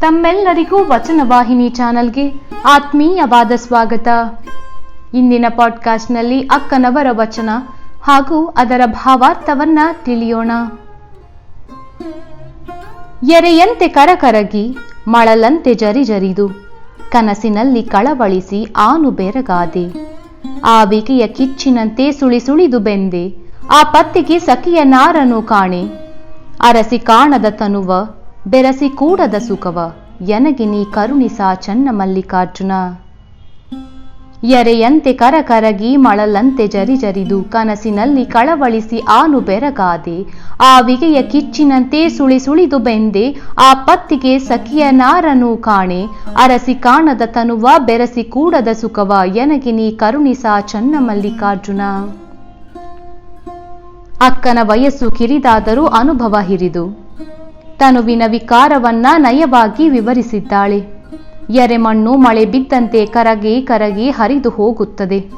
ತಮ್ಮೆಲ್ಲರಿಗೂ ವಚನವಾಹಿನಿ ಚಾನಲ್ಗೆ ಆತ್ಮೀಯವಾದ ಸ್ವಾಗತ. ಇಂದಿನ ಪಾಡ್ಕಾಸ್ಟ್ನಲ್ಲಿ ಅಕ್ಕನವರ ವಚನ ಹಾಗೂ ಅದರ ಭಾವಾರ್ಥವನ್ನ ತಿಳಿಯೋಣ. ಎರೆಯಂತೆ ಕರಕರಗಿ, ಮಳಲಂತೆ ಜರಿಜರಿದು ಕನಸಿನಲ್ಲಿ ಕಳವಳಿಸಿ ಆನು ಬೆರಗಾದೆ. ಆವಿಗೆಯ ಕಿಚ್ಚಿನಂತೆ ಸುಳಿ ಸುಳಿದು ಬೆಂದೆ, ಆ ಪತ್ತಿಗೆ ಸಖಿಯ ನಾರನು ಕಾಣೆ. ಅರಸಿ ಕಾಣದ ತನುವ ಬೆರಸಿ ಕೂಡದ ಸುಖವ, ಎನಗೆ ನೀ ಕರುಣಿಸ ಚನ್ನ ಮಲ್ಲಿಕಾರ್ಜುನ. ಎರೆಯಂತೆ ಕರಕರಗಿ ಮಳಲಂತೆ ಜರಿ ಜರಿದು ಕನಸಿನಲ್ಲಿ ಕಳವಳಿಸಿ ಆನು ಬೆರಗಾದೆ ಆ ವಿಗೆಯ ಕಿಚ್ಚಿನಂತೆ ಸುಳಿ ಸುಳಿದು ಬೆಂದೆ, ಆ ಪತ್ತಿಗೆ ಸಖಿಯ ನಾರನು ಕಾಣೆ, ಅರಸಿ ಕಾಣದ ತನುವ ಬೆರಸಿ ಕೂಡದ ಸುಖವ, ಎನಗೆ ನೀ ಕರುಣಿಸ ಚನ್ನ ಮಲ್ಲಿಕಾರ್ಜುನ. ಅಕ್ಕನ ವಯಸ್ಸು ಕಿರಿದಾದರೂ ಅನುಭವ ಹಿರಿದು ತನುವಿನ ವಿಕಾರವನ್ನ ನಯವಾಗಿ ವಿವರಿಸಿದ್ದಾಳೆ. ಎರೆಮಣ್ಣು ಮಳೆ ಬಿದ್ದಂತೆ ಕರಗಿ ಕರಗಿ ಹರಿದು ಹೋಗುತ್ತದೆ.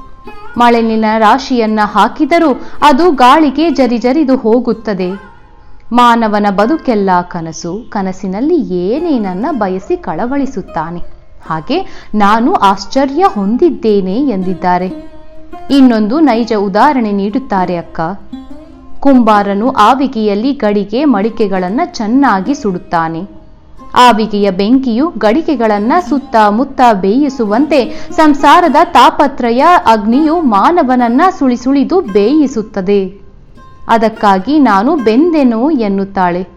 ಮಳೆನಿನ ರಾಶಿಯನ್ನ ಹಾಕಿದರೂ ಅದು ಗಾಳಿಗೆ ಜರಿಜರಿದು ಹೋಗುತ್ತದೆ. ಮಾನವನ ಬದುಕೆಲ್ಲ ಕನಸು, ಕನಸಿನಲ್ಲಿ ಏನೇನನ್ನ ಬಯಸಿ ಕಳವಳಿಸುತ್ತಾನೆ. ಹಾಗೆ ನಾನು ಆಶ್ಚರ್ಯ ಹೊಂದಿದ್ದೇನೆ ಎಂದಿದ್ದಾರೆ. ಇನ್ನೊಂದು ನೈಜ ಉದಾಹರಣೆ ನೀಡುತ್ತಾರೆ ಅಕ್ಕ. ಕುಂಬಾರನು ಆವಿಗೆಯಲ್ಲಿ ಗಡಿಗೆ ಮಡಿಕೆಗಳನ್ನು ಚೆನ್ನಾಗಿ ಸುಡುತ್ತಾನೆ. ಆವಿಗೆಯ ಬೆಂಕಿಯು ಗಡಿಕೆಗಳನ್ನು ಸುತ್ತ ಮುತ್ತ ಬೇಯಿಸುವಂತೆ ಸಂಸಾರದ ತಾಪತ್ರಯ ಅಗ್ನಿಯು ಮಾನವನನ್ನ ಸುಳಿ ಸುಳಿದು ಬೇಯಿಸುತ್ತದೆ. ಅದಕ್ಕಾಗಿ ನಾನು ಬೆಂದೆನು ಎನ್ನುತ್ತಾಳೆ.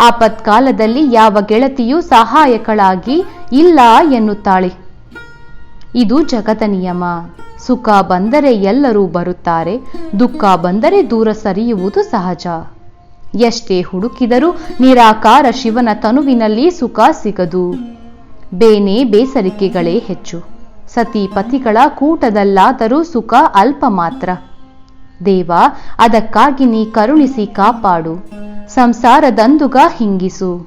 ಆಪತ್ಕಾಲದಲ್ಲಿ ಯಾವ ಗೆಳತಿಯೂ ಸಹಾಯಕಳಾಗಿ ಇಲ್ಲ ಎನ್ನುತ್ತಾಳೆ. ಇದು ಜಗತ ನಿಯಮ. ಸುಖ ಬಂದರೆ ಎಲ್ಲರೂ ಬರುತ್ತಾರೆ, ದುಃಖ ಬಂದರೆ ದೂರ ಸರಿಯುವುದು ಸಹಜ. ಎಷ್ಟೇ ಹುಡುಕಿದರೂ ನಿರಾಕಾರ ಶಿವನ ತನುವಿನಲ್ಲಿ ಸುಖ ಸಿಗದು. ಬೇನೆ ಬೇಸರಿಕೆಗಳೇ ಹೆಚ್ಚು. ಸತಿ ಪತಿಗಳ ಕೂಟದಲ್ಲಾದರೂ ಸುಖ ಅಲ್ಪ ಮಾತ್ರ. ದೇವ, ಅದಕ್ಕಾಗಿ ನೀ ಕರುಣಿಸಿ ಕಾಪಾಡು. ಸಂಸಾರದಂದುಗ ಹಿಂಗಿಸು.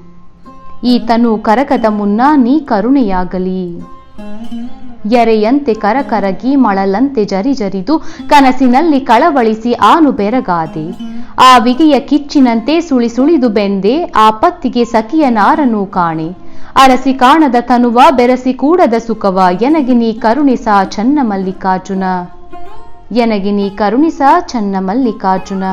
ಈ ತನು ಕರಕದ ಮುನ್ನ ನೀ ಕರುಣೆಯಾಗಲಿ. ಎರೆಯಂತೆ ಕರಕರಗಿ ಮಳಲಂತೆ ಜರಿ ಜರಿದು ಕನಸಿನಲ್ಲಿ ಕಳವಳಿಸಿ ಆನು ಬೆರಗಾದೆ. ಆ ವಿಗೆಯ ಕಿಚ್ಚಿನಂತೆ ಸುಳಿ ಸುಳಿದು ಬೆಂದೆ ಆ ಪತ್ತಿಗೆ ಸಖಿಯ ನಾರನೂ ಕಾಣೆ. ಅರಸಿ ಕಾಣದ ತನುವ ಬೆರಸಿ ಕೂಡದ ಸುಖವ ಎನಗಿನಿ ಕರುಣಿಸ ಚನ್ನ ಮಲ್ಲಿಕಾರ್ಜುನ. ಎನಗಿನಿ ಕರುಣಿಸ ಚನ್ನ ಮಲ್ಲಿಕಾರ್ಜುನ.